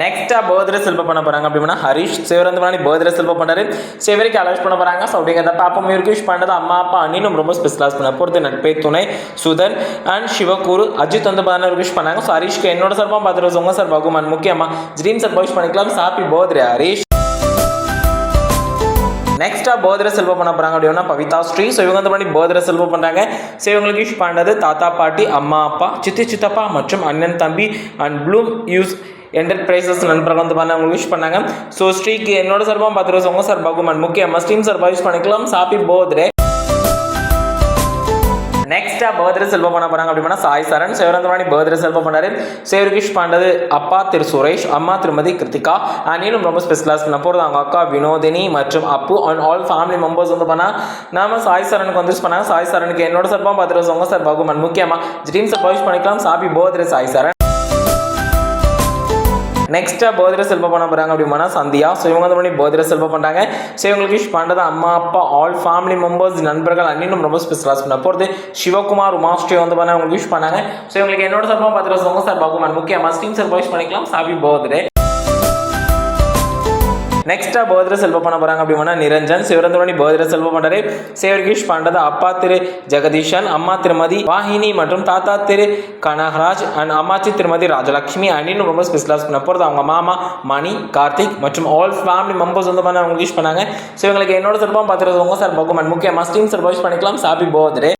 நெக்ஸ்டா birthday செல்ப பண்ண போறாங்க அப்படின்னா ஹரிஷ். சிவரந்தவாணி பர்த்டே செல்ப பண்ணாரு சிவரிக்கு அலௌஸ் பண்ண போறாங்க. ஸோ அப்படிங்கிறத பாப்பா இவருக்கு விஷ் பண்ணது அம்மா அப்பா அண்ணினும் ரொம்ப ஸ்பெஷலாஸ் பண்ண பொறுத்து நட்பே துணை சுதன் அண்ட் சிவகுரு அஜித் வந்து பதினாறு விஷ் பண்ணாங்க. ஸோ ஹரிஷ்க்கு என்னோட சார்பாக பார்த்துட்டு உங்க சார் பகுமான் முக்கியமா ட்ரீம் சார் விஷ் பண்ணிக்கலாம். Happy birthday Harish. நெக்ஸ்டா பர்த்டே செல்வ பண்ண போறாங்க அப்படின்னா பவிதா ஸ்ரீ. ஸோ இவங்க வந்து பண்ணி பர்த்டே செல்வம் பண்ணுறாங்க ஸோ இவங்களுக்கு யூஸ் பண்ணது தாத்தா பாட்டி அம்மா அப்பா சித்தி சித்தப்பா மற்றும் அண்ணன் தம்பி அண்ட் ப்ளூம் யூஸ் என்டர்பிரைசஸ் நண்பர்கள் வந்து பண்ண அவங்க விஷ் பண்ணாங்க. ஸோ ஸ்ரீக்கு என்னோட சார்பாக பத்து ரூபா உங்க சார் பகுமான் முக்கியமாக ஸ்ட்ரீம் சார் பண்ணிக்கலாம். Happy birthday. நெக்ஸ்டா பர்த்டே செல்வ பண்ண போறாங்க அப்படின்னா சாய் சரண் சிவரந்தவாணி பர்த்டே செல்வம் பண்ணாரு. சேவர்கிஷ் பாண்டது அப்பா திரு சுரேஷ் அம்மா திருமதி கிருத்திகா. அனிலும் ரொம்ப ஸ்பெஷலாக பண்ண போகிறது அவங்க அக்கா வினோதினி மற்றும் Appu and all family members வந்து பண்ணா நாம சாய் சரணுக்கு வந்து பண்ணாங்க. சாய் சரனுக்கு என்னோட சார்பாக பத்து ரூபா உங்க சார் பகுமன் முக்கியமா ட்ரீம் சார் பண்ணிக்கலாம். Happy birthday Sai Charan. நெக்ஸ்ட்டாக போதிர செல்வம் பண்ண போகிறாங்க அப்படின்னா சந்தியா. ஸோ இவங்க வந்து போதிர செல்வம் பண்ணுறாங்க ஸோ இவங்களுக்கு விஷ் பண்ணுறது அம்மா அப்பா ஆல் ஃபேமிலி மெம்பர்ஸ் நண்பர்கள் அன்னினும் ரொம்ப ஸ்பெஷலாக பண்ண போகிறது சிவகுமார் உமாஸ்ரீ வந்து பண்ண அவங்களுக்கு விஷ் பண்ணாங்க. ஸோ இவங்களுக்கு என்னோட சார்பாக பத்து ரூபா சார். பகுமான் முக்கியமாக ஸ்டீம் சார் விஷ் பண்ணிக்கலாம். சாபி பர்த்டே நெக்ஸ்டா போதிர செல்வ பண்ண போறாங்க அப்படின்னா நிரஞ்சன் சிவரந்தவணி போதிர செல்வம் பண்றாரு. சேவர்கிஷ் பண்றது அப்பா திரு ஜெகதீஷன் அம்மா திருமதி வாஹினி மற்றும் தாத்தா திரு கனகராஜ் அண்ட் அம்மாச்சி திருமதி ராஜலட்சுமி அண்ணின்னு ரொம்ப ஸ்பெஷலாஸ் பண்ண போறது அவங்க மாமா மணி கார்த்திக் மற்றும் ஆல் ஃபேமிலி மெம்பர்ஸ் வந்து பண்ண அவங்க விஷ் பண்ணாங்க. ஸோ இவங்களுக்கு என்னோட சிற்பம் பார்த்துருது சார் பகுமன் முக்கியமாக ஸ்டீம் சார் விஷ் பண்ணிக்கலாம். Happy birthday